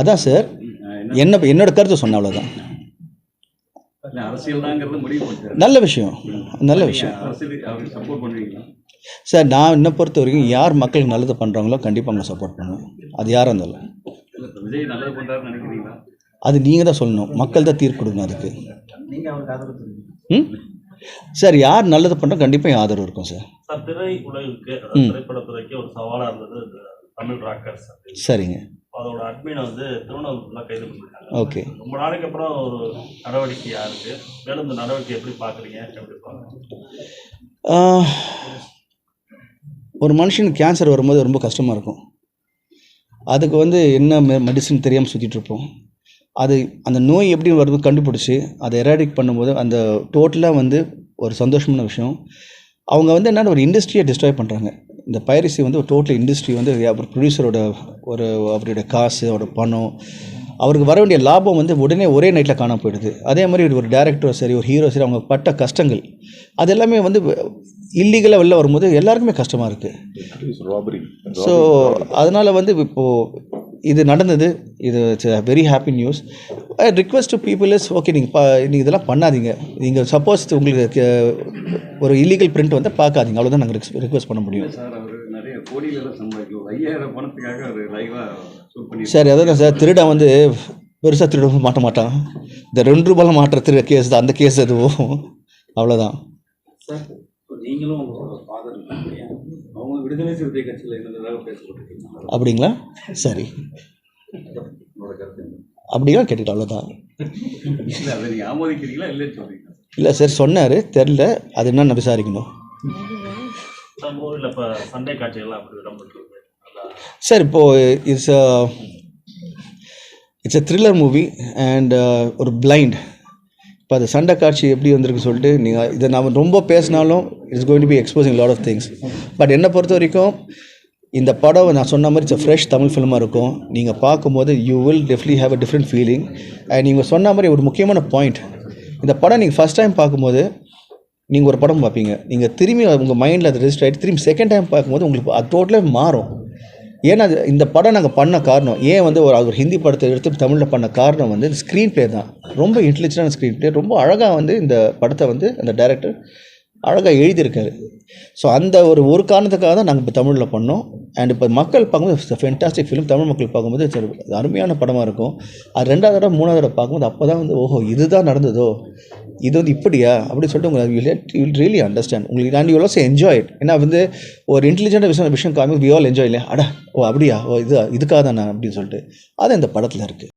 அதான் சார். என்ன? என்ன என்னோட கருத்து சொன்ன அவ்வளோதான் நல்ல விஷயம். நல்ல விஷயம். சார் நான் என்னை பொறுத்த வரைக்கும் யார் மக்களுக்கு நல்லது பண்ணுறாங்களோ கண்டிப்பாக அவங்களை சப்போர்ட் பண்ணுவேன். அது யாராக இருந்தாலும். இல்ல இப்ப விஜய் நல்லது பண்றாருன்னு நினைக்கிறீங்களா? அது நீங்கள் தான் சொல்லணும். மக்கள் தான் தீர்ப்பு கொடுக்கணும் அதுக்கு. நீங்க அவருக்கு ஆதரவு தெரிவிங்க ம்? சார் யார் நல்லது பண்ணுறோம் கண்டிப்பாக ஆதரவு இருக்கும் சார். திரை உலகுக்கு அதாவது திரைப்படத்துறைக்கு ஒரு சவாலாக இருந்தது இந்த தமிழ் ராக்கர்ஸ் சரிங்க. அதோட அட்மினை வந்து திருவண்ணாமலையில் கைது பண்ணிருக்காங்க ஓகே. ரொம்ப நாளைக்கு அப்புறம் ஒரு நடவடிக்கையா இருக்கு மேலும் இந்த நடவடிக்கை எப்படி பார்க்குறீங்க எப்படி பார்க்குறீங்க ஆஹ், ஒரு மனுஷனுக்கு கேன்சர் வரும்போது ரொம்ப கஷ்டமாக இருக்கும். அதுக்கு வந்து என்ன மெடிசன் தெரியாமல் சுற்றிட்டு இருப்போம். அது அந்த நோய் எப்படி வருது கண்டுபிடிச்சி அதை எராடிக் பண்ணும்போது அந்த டோட்டலாக வந்து ஒரு சந்தோஷமான விஷயம். அவங்க வந்து என்னென்ன ஒரு இண்டஸ்ட்ரியை டிஸ்ட்ராய் பண்ணுறாங்க இந்த பைரசி வந்து ஒரு டோட்டல் இண்டஸ்ட்ரி வந்து ஒரு ப்ரொடியூசரோட ஒரு அவருடைய காசு அவரோட பணம் அவருக்கு வர வேண்டிய லாபம் வந்து உடனே ஒரே நைட்டில் காணாம போயிடுது. அதே மாதிரி ஒரு டேரக்டர் சரி ஒரு ஹீரோ சரி அவங்க பட்ட கஷ்டங்கள் அது எல்லாமே வந்து இல்லீகலாக வெளில வரும்போது எல்லாருக்குமே கஷ்டமாக இருக்குது ஸோ அதனால் வந்து இப்போது இது நடந்தது. இது it's very happy news I request to people is okay நீங்கள் பா நீங்கள் இதெல்லாம் பண்ணாதீங்க. நீங்கள் சப்போஸ் உங்களுக்கு ஒரு இல்லீகல் பிரிண்ட் வந்து பார்க்காதீங்க. அவ்வளோதான் நாங்கள் ரிக்வெஸ்ட் பண்ண முடியும். சார் அதான் சார் திருடன் வந்து பெருசாக திருட மாட்ட மாட்டான். இந்த ரெண்டு ரூபாயில் மாட்டுற திரு கேஸ் தான். அந்த கேஸ் அதுவும் அவ்வளோதான் நீங்களும் அப்படிங்களா? சரி? அப்படிலாம் கேட்டுட்டு அவ்வளோதான் இல்ல சார் சொன்னார். தெரில. அது என்னன்னு விசாரிக்கணும். சார் இப்போது it's it's a thriller movie and ஒரு பிளைண்ட் இப்போ அது சண்டை காட்சி எப்படி வந்திருக்கு சொல்லிட்டு நீங்கள் இதை நான் ரொம்ப பேசினாலும் it's going to be exposing lot of things but என்னை பொறுத்த வரைக்கும் இந்த படம் நான் சொன்ன மாதிரி இட்ஸ் ஃப்ரெஷ் தமிழ் ஃபிலிமாக இருக்கும். நீங்கள் பார்க்கும்போது you will definitely have a different feeling and நீங்கள் சொன்ன மாதிரி ஒரு முக்கியமான பாயிண்ட் இந்த படம் நீங்கள் ஃபஸ்ட் டைம் பார்க்கும்போது நீங்கள் ஒரு படம் பார்ப்பீங்க. நீங்கள் திரும்பி உங்கள் மைண்டில் அது ரெஜிஸ்டர் ஆகிட்டு திரும்பி செகண்ட் டைம் பார்க்கும்போது உங்களுக்கு அது டோட்டலாக மாறும். ஏன்னா அது இந்த படம் நாங்கள் பண்ண காரணம் ஏன் வந்து ஒரு அது ஒரு ஹிந்தி படத்தை எடுத்து தமிழில் பண்ண காரணம் வந்து ஸ்க்ரீன் ப்ளே தான். ரொம்ப இன்டெலிஜென்டான ஸ்க்ரீன் பிளே ரொம்ப அழகாக வந்து இந்த படத்தை வந்து அந்த டைரக்டர் அழகாக எழுதியிருக்காரு. ஸோ அந்த ஒரு ஒரு காரணத்துக்காக தான் நாங்கள் இப்போ தமிழில் பண்ணோம். அண்ட் இப்போ மக்கள் பார்க்கும்போது ஃபென்டாஸ்டிக் ஃபிலிம் தமிழ் மக்கள் பார்க்கும்போது சரி அருமையான படமாக இருக்கும். அது ரெண்டாவது தடவை மூணாவது தடவை பார்க்கும்போது அப்போ தான் வந்து ஓஹோ இதுதான் நடந்ததோ? இது வந்து இப்படியா? அப்படி சொல்லிட்டு உங்களுக்கு யூ ரியலி அண்டர்ஸ்டாண்ட் உங்களுக்கு and you also enjoy it ஏன்னா வந்து ஒரு இன்டெலிஜென்ட் விஷயம் விஷயம் காமி வி ஆல் என்ஜாய் இல்லையா? அடா ஓ அப்படியா? ஓ இது இதுக்காக தான் நான் அப்படின்னு சொல்லிட்டு. அது இந்த படத்தில் இருக்குது